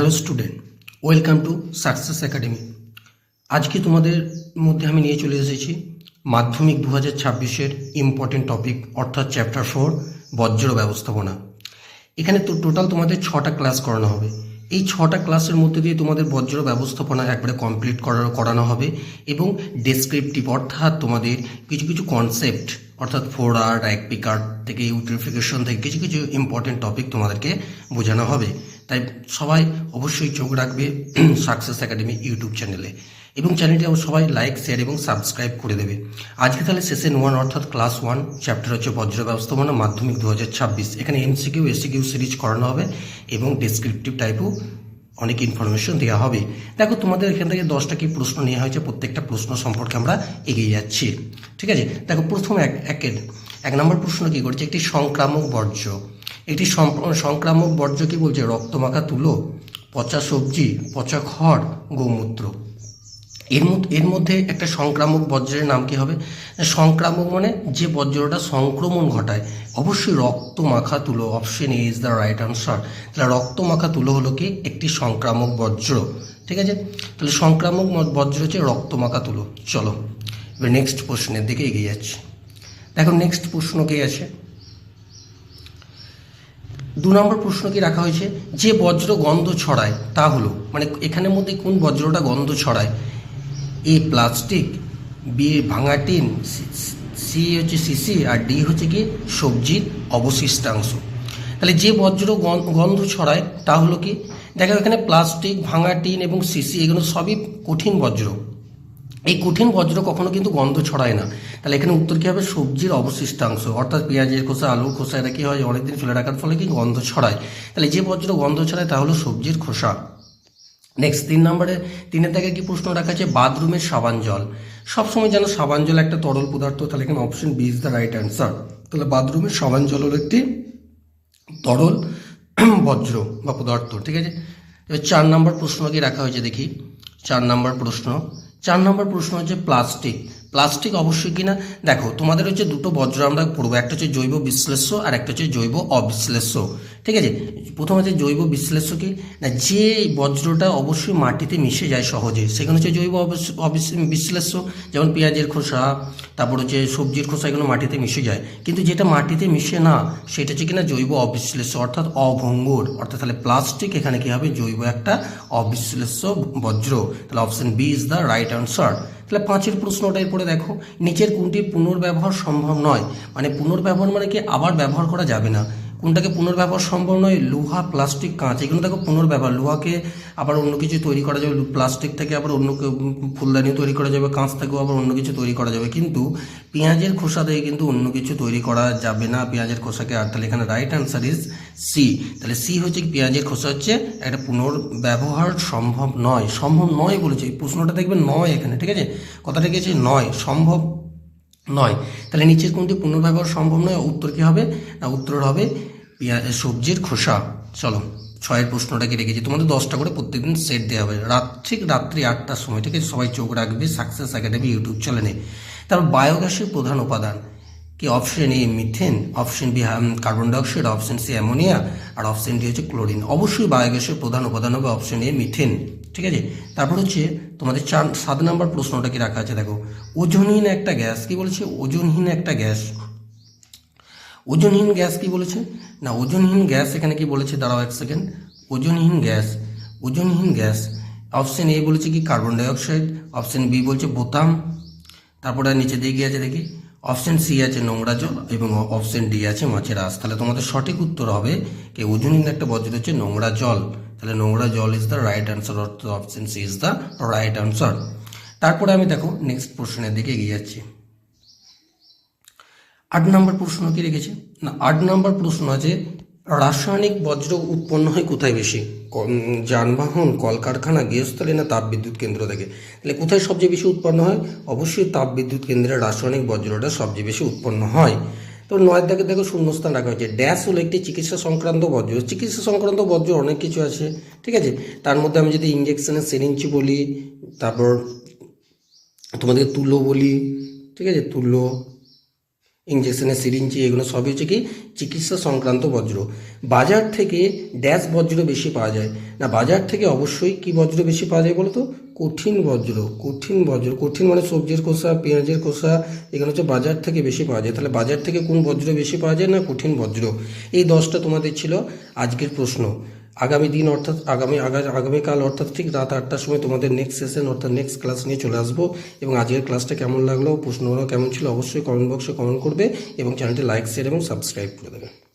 Hello student welcome to success academy আজকে তোমাদের মধ্যে আমি নিয়ে চলে এসেছি মাধ্যমিক দু হাজার ছাব্বিশের ইম্পর্টেন্ট টপিক অর্থাৎ চ্যাপ্টার ফোর বজ্র ব্যবস্থাপনা। এখানে তো টোটাল তোমাদের ছটা ক্লাস করানো হবে। এই ছটা ক্লাসের মধ্যে দিয়ে তোমাদের বজ্র ব্যবস্থাপনা একবারে কমপ্লিট করা, করানো হবে এবং ডেসক্রিপটিভ অর্থাৎ তোমাদের কিছু কিছু কনসেপ্ট অর্থাৎ ফোর আর এক পিকার থেকে ইউটিফিকেশন থেকে কিছু কিছু ইম্পর্টেন্ট টপিক তোমাদেরকে বোঝানো হবে। তাই সবাই অবশ্যই চোখ রাখবে সাকসেস একাডেমি ইউটিউব চ্যানেলে এবং চ্যানেলটি সবাই লাইক শেয়ার এবং সাবস্ক্রাইব করে দেবে। আজকে তাহলে সেশন ওয়ান অর্থাৎ ক্লাস ওয়ান চ্যাপ্টার হচ্ছে বজ্র ব্যবস্থাপনা, মাধ্যমিক দু হাজার ছাব্বিশ। এখানে এমসিকিউ এসিকিউ সিরিজ করানো হবে এবং ডেসক্রিপটিভ টাইপও অনেক ইনফরমেশন দেওয়া হবে। দেখো, তোমাদের এখান থেকে দশটা কি প্রশ্ন নেওয়া হয়েছে, প্রত্যেকটা প্রশ্ন সম্পর্কে আমরা এগিয়ে যাচ্ছি। ঠিক আছে? দেখো, প্রথম এক, একের। এক নম্বর প্রশ্ন কি করছে? একটি সংক্রামক বর্জ্য। একটি সংক্রামক বর্জ্য কি বলছে? রক্তমাখা, তুলো, পচা সবজি, পচা খড়, গোমূত্র। এর মধ্যে এর মধ্যে একটা সংক্রামক বজ্রের নাম কি হবে? সংক্রামক মানে যে বজ্রটা সংক্রমণ ঘটায়। অবশ্যই রক্ত মাখা তুলো option A is the right answer তাহলে রক্ত মাখা তুলো হলো কি? একটি সংক্রামক বজ্র ঠিক আছে? তাহলে সংক্রামক বজ্র হচ্ছে রক্ত মাখা তুলো। চলো, এবার নেক্সট প্রশ্নের দিকে এগিয়ে যাচ্ছি। দেখো নেক্সট প্রশ্ন কি আছে? দু নম্বর প্রশ্ন কি রাখা হয়েছে? যে বজ্র গন্ধ ছড়ায়, তা হলো মানে এখানের মধ্যে কোন বজ্রটা গন্ধ ছড়ায়? এ প্লাস্টিক বি ভাঙা টিন সি হচ্ছে সিসি আর ডি হচ্ছে কি সবজির অবশিষ্টাংশ। তাহলে যে বজ্র গন্ধ ছড়ায়, তা হলো কি? দেখো এখানে প্লাস্টিক, ভাঙা টিন এবং সিসি এগুলো সবই কঠিন বজ্র। এই কঠিন বজ্র কখনো কিন্তু গন্ধ ছড়ায় না। তাহলে এখানে উত্তর কী হবে? সবজির অবশিষ্টাংশ। অর্থাৎ পেঁয়াজের খোসা আলুর খোসা এটা কী হয়? অনেকদিন ফেলে রাখার ফলে কি গন্ধ ছড়ায়। তাহলে যে বজ্র গন্ধ ছড়ায় তা হলো সবজির খোসা। নেক্সট তিন নম্বরে তিনের থেকে কি প্রশ্ন রাখা আছে? বাথরুমের সাবান জল। সবসময় যেন সাবান জল একটা তরল পদার্থ। তাহলে এখানে option B is the right answer তাহলে বাথরুমের সাবান জল হলো একটি তরল বজ্র বা পদার্থ, ঠিক আছে? এবার চার নম্বর প্রশ্ন কি রাখা হয়েছে দেখি। চার নম্বর প্রশ্ন চার নম্বর প্রশ্ন হচ্ছে প্লাস্টিক। প্লাস্টিক অবশ্যই কিনা? দেখো, তোমাদের হচ্ছে দুটো বজ্র আমরা পড়ব। একটা হচ্ছে জৈব বিশ্লেষ্য আর একটা হচ্ছে জৈব অবিশ্লেষ্য। ঠিক আছে? প্রথম হচ্ছে জৈব বিশ্লেষ্য কি না, যে বজ্রটা অবশ্যই মাটিতে মিশে যায় সহজে, সেখানে হচ্ছে জৈব বিশ্লেষ্য যেমন পেঁয়াজের খোসা, তারপর হচ্ছে সবজির খোসা এগুলো মাটিতে মিশে যায়। কিন্তু যেটা মাটিতে মিশে না, সেটা হচ্ছে কিনা জৈব অবিশ্লেষ্য অর্থাৎ অভঙ্গুর, অর্থাৎ তাহলে প্লাস্টিক এখানে কি হবে? জৈব একটা অবিশ্লেষ্য বজ্র। তাহলে option B is the right answer তাহলে পাঁচের প্রশ্নটা এরপরে দেখো। নিচের কোনটি পুনর্ব্যবহার সম্ভব নয়? মানে পুনর্ব্যবহার মানে কি? আবার ব্যবহার করা যাবে না। কোনটাকে পুনর্ব্যবহার সম্ভব নয়, লোহা, প্লাস্টিক, কাঁচ এগুলো দেখো পুনর্ব্যবহার। লোহাকে আবার অন্য কিছু তৈরি করা যাবে, প্লাস্টিক থেকে আবার অন্য ফুলদানি তৈরি করা যাবে, কাঁচ থেকেও আবার অন্য কিছু তৈরি করা যাবে। কিন্তু পেঁয়াজের খোসা দিয়ে কিন্তু অন্য কিছু তৈরি করা যাবে না। পেঁয়াজের খোসাকে, আর তাহলে এখানে রাইট অ্যান্সার ইজ সি তাহলে সি হচ্ছে পেঁয়াজের খোসা হচ্ছে একটা পুনর্ব্যবহার সম্ভব নয়। সম্ভব নয় বলেছে। এই প্রশ্নটা দেখবেন নয় এখানে, ঠিক আছে? কথাটা আছে? নয়। সম্ভব নয়। তাহলে নিচের কোনটি পুনর্ব্যবহার সম্ভব নয়? উত্তর কী হবে? না, উত্তর হবে সবজির খোসা। চলো, ছয়ের প্রশ্নটাকে রেখেছি? তোমাদের দশটা করে প্রত্যেকদিন সেট দেওয়া হবে। রাত, ঠিক রাত্রি আটটার সময় আছে? সবাই চোখ রাখবে। সাকসেস একাডেমি ইউটিউব চ্যানেলে তারপর বায়োগ্যাসের প্রধান উপাদান। কি option A methane option B carbon dioxide option C ammonia R option D হচ্ছে ক্লোরিন অবশ্যই বায়োগ্যাসের প্রধান উপাদান হবে অপশন এ মিথেন ঠিক আছে? তারপর হচ্ছে তোমাদের চার, সাত নম্বর প্রশ্নটা কি রাখা আছে? দেখো, ওজনহীন একটা গ্যাস কি বলেছে? ওজনহীন একটা গ্যাস। ওজনহীন গ্যাস কি বলেছে? না, ওজনহীন গ্যাস এখানে কি বলেছে? দাঁড়াও এক সেকেন্ড ওজনহীন গ্যাস ওজনহীন গ্যাস। অপশন এ বলেছে কি? কার্বন ডাইঅক্সাইড অপশন বি বলছে বোতাম। তারপরে নিচে দিয়ে গিয়ে আছে দেখি। অপশন সি আছে নোংরা জল এবং অপশন ডি আছে মাছের আঁশ। তাহলে তোমাদের সঠিক উত্তর হবে কি ওজনহীন একটা বজ্র হচ্ছে নোংরা জল। তাহলে নোংরা জল ইজ দ্য রাইট আনসার অর্থাৎ option C is the right answer তারপরে আমি দেখো নেক্সট প্রশ্নের দিকে এগিয়ে যাচ্ছি। আট নম্বর প্রশ্ন কি রেখেছে? না, আট নম্বর প্রশ্ন আছে রাসায়নিক বজ্র উৎপন্ন হয় কোথায় বেশি? যানবাহন, কলকারখানা, গৃহস্থলী না তাপবিদ্যুৎ কেন্দ্র থেকে? তাহলে কোথায় সবচেয়ে বেশি উৎপন্ন হয়? অবশ্যই তাপবিদ্যুৎ কেন্দ্রে রাসায়নিক বজ্রটা সবচেয়ে বেশি উৎপন্ন হয়। তো নয় দাগে দেখো শূন্যস্থান রাখা হয়েছে। ড্যাশ হলো একটি চিকিৎসা সংক্রান্ত বজ্র। চিকিৎসা সংক্রান্ত বজ্র অনেক কিছু আছে, ঠিক আছে? তার মধ্যে আমি যদি ইঞ্জেকশনের সিরিঞ্জ বলি, তারপর তোমাদেরকে তুলো বলি, ঠিক আছে? তুলো ইঞ্জেকশনের সিরিঞ্জি এগুলো সবই হচ্ছে কি চিকিৎসা সংক্রান্ত বজ্র। বাজার থেকে ড্যাশ বজ্র বেশি পাওয়া যায়। না, বাজার থেকে অবশ্যই কি বজ্র বেশি পাওয়া যায় বলতো? কঠিন বজ্র কঠিন বজ্র, কঠিন মানে সবজির খোসা, পেঁয়াজের খোসা, এগুলো হচ্ছে বাজার থেকে বেশি পাওয়া যায়। তাহলে বাজার থেকে কোন বজ্র বেশি পাওয়া যায় না কঠিন বজ্র? এই দশটা তোমাদের ছিল আজকের প্রশ্ন। আগামী দিন অর্থাৎ আগামী আগা- আগামীকাল অর্থাৎ ঠিক রাত আটটার সময় তোমাদের নেক্সট সেশন অর্থাৎ নেক্সট ক্লাস নিয়ে চলে আসব এবং আজকের ক্লাসটা কেমন লাগল, প্রশ্নগুলো কেমন ছিল অবশ্যই কমেন্ট বক্সে কমেন্ট করবে এবং চ্যানেলটি লাইক শেয়ার এবং সাবস্ক্রাইব করে দেবে।